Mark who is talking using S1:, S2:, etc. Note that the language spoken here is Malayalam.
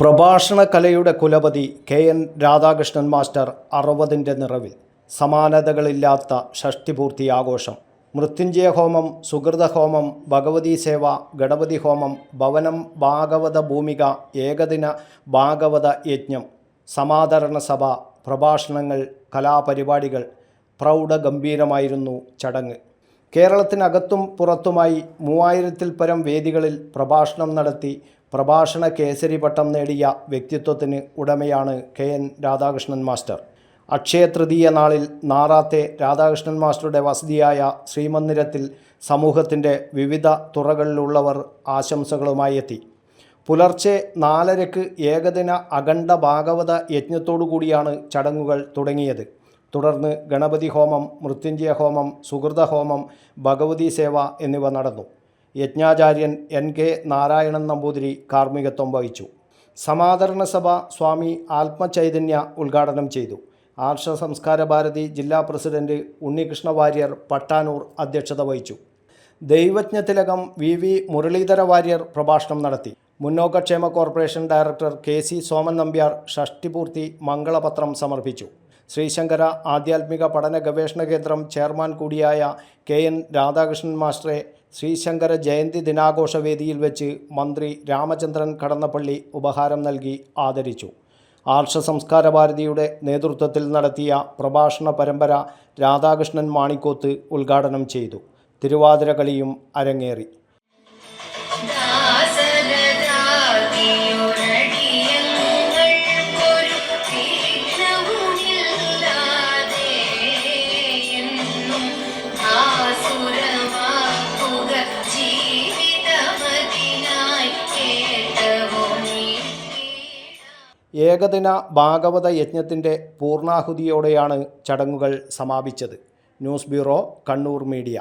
S1: പ്രഭാഷണ കലയുടെ കുലപതി കെ എൻ രാധാകൃഷ്ണൻ മാസ്റ്റർ അറുപതിന്റെ നിറവിൽ സമാനതകളില്ലാത്ത ഷഷ്ടിപൂർത്തി ആഘോഷം. മൃത്യുഞ്ജയ ഹോമം സുഹൃത ഹോമം ഭഗവതി സേവ ഗണപതി ഹോമം ഭവനം ഭാഗവത ഭൂമിക ഏകദിന ഭാഗവത യജ്ഞം സമാദരണ സഭ പ്രഭാഷണങ്ങൾ കലാപരിപാടികൾ പ്രൗഢഗംഭീരമായിരുന്നു ചടങ്ങ്. കേരളത്തിനകത്തും പുറത്തുമായി മൂവായിരത്തിൽ പരം വേദികളിൽ പ്രഭാഷണം നടത്തി പ്രഭാഷണ കേസരി പട്ടം നേടിയ വ്യക്തിത്വത്തിന് ഉടമയാണ് K N Radhakrishnan master. Akshaya Tritiya നാളിൽ നാറാത്തെ രാധാകൃഷ്ണൻ മാസ്റ്ററുടെ വസതിയായ ശ്രീമന്ദിരത്തിൽ സമൂഹത്തിന്റെ വിവിധ തുറകളിലുള്ളവർ ആശംസകളുമായി എത്തി. പുലർച്ചെ നാലരക്ക് ഏകദിന അഖണ്ഡ ഭാഗവത യജ്ഞത്തോടു കൂടിയാണ് ചടങ്ങുകൾ തുടങ്ങിയത്. തുടർന്ന് ഗണപതി ഹോമം മൃത്യുഞ്ജയ ഹോമം സുഹൃത ഹോമം ഭഗവതി സേവ എന്നിവ നടന്നു. യജ്ഞാചാര്യൻ എൻ കെ നാരായണൻ നമ്പൂതിരി കാർമ്മികത്വം വഹിച്ചു. സമാദരണ സഭ സ്വാമി ആത്മചൈതന്യ ഉദ്ഘാടനം ചെയ്തു. ആർഷ സംസ്കാര ഭാരതി ജില്ലാ പ്രസിഡന്റ് ഉണ്ണികൃഷ്ണ വാര്യർ പട്ടാനൂർ അധ്യക്ഷത വഹിച്ചു. ദൈവജ്ഞതിലകം വി വി മുരളീധര വാര്യർ പ്രഭാഷണം നടത്തി. മുന്നോക്കക്ഷേമ corporation director K C Soman Nambiar ഷഷ്ടിപൂർത്തി മംഗളപത്രം സമർപ്പിച്ചു. ശ്രീശങ്കര ആധ്യാത്മിക പഠന ഗവേഷണ കേന്ദ്രം ചെയർമാൻ കൂടിയായ കെ എൻ രാധാകൃഷ്ണൻ മാസ്റ്ററെ ശ്രീശങ്കര ജയന്തി ദിനാഘോഷ വേദിയിൽ വെച്ച് മന്ത്രി രാമചന്ദ്രൻ കടന്നപ്പള്ളി ഉപഹാരം നൽകി ആദരിച്ചു. ആർഷ സംസ്കാര ഭാരതിയുടെ നേതൃത്വത്തിൽ നടത്തിയ പ്രഭാഷണ പരമ്പര രാധാകൃഷ്ണൻ മാണിക്കോത്ത് ഉദ്ഘാടനം ചെയ്തു. തിരുവാതിരകളിയും അരങ്ങേറി.
S2: ദാസരദാതിയൊരടിയങ്ങൾക്കൊരു
S1: ഏകദിന ഭാഗവത യജ്ഞത്തിന്റെ പൂർണാഹുതിയോടെയാണ് ചടങ്ങുകൾ സമാപിച്ചത്. News bureau Kannur media.